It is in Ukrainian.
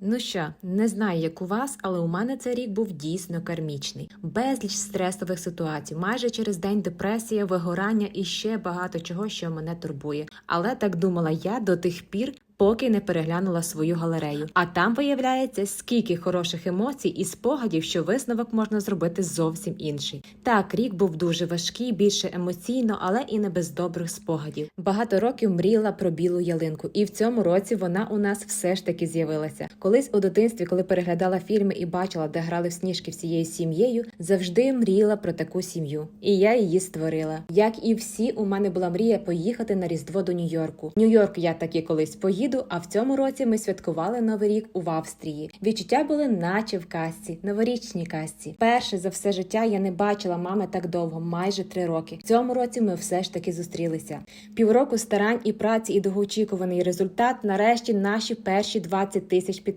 Ну що, не знаю, як у вас, але у мене цей рік був дійсно кармічний. Безліч стресових ситуацій, майже через день депресія, вигорання і ще багато чого, що мене турбує. Але так думала я до тих пір. Поки не переглянула свою галерею, а там виявляється скільки хороших емоцій і спогадів, що висновок можна зробити зовсім інший. Так, рік був дуже важкий, більше емоційно, але і не без добрих спогадів. Багато років мріяла про білу ялинку, і в цьому році вона у нас все ж таки з'явилася. Колись у дитинстві, коли переглядала фільми і бачила, де грали в сніжки всією сім'єю, завжди мріяла про таку сім'ю. І я її створила. Як і всі, у мене була мрія поїхати на Різдво до Нью-Йорку. Нью-Йорк я таки колись поїду, а в цьому році ми святкували Новий рік у Австрії. Відчуття були наче в казці, новорічній казці. Перше за все життя я не бачила мами так довго, майже три роки. В цьому році ми все ж таки зустрілися. Півроку старань і праці і довгоочікуваний результат. Нарешті наші перші 20 тисяч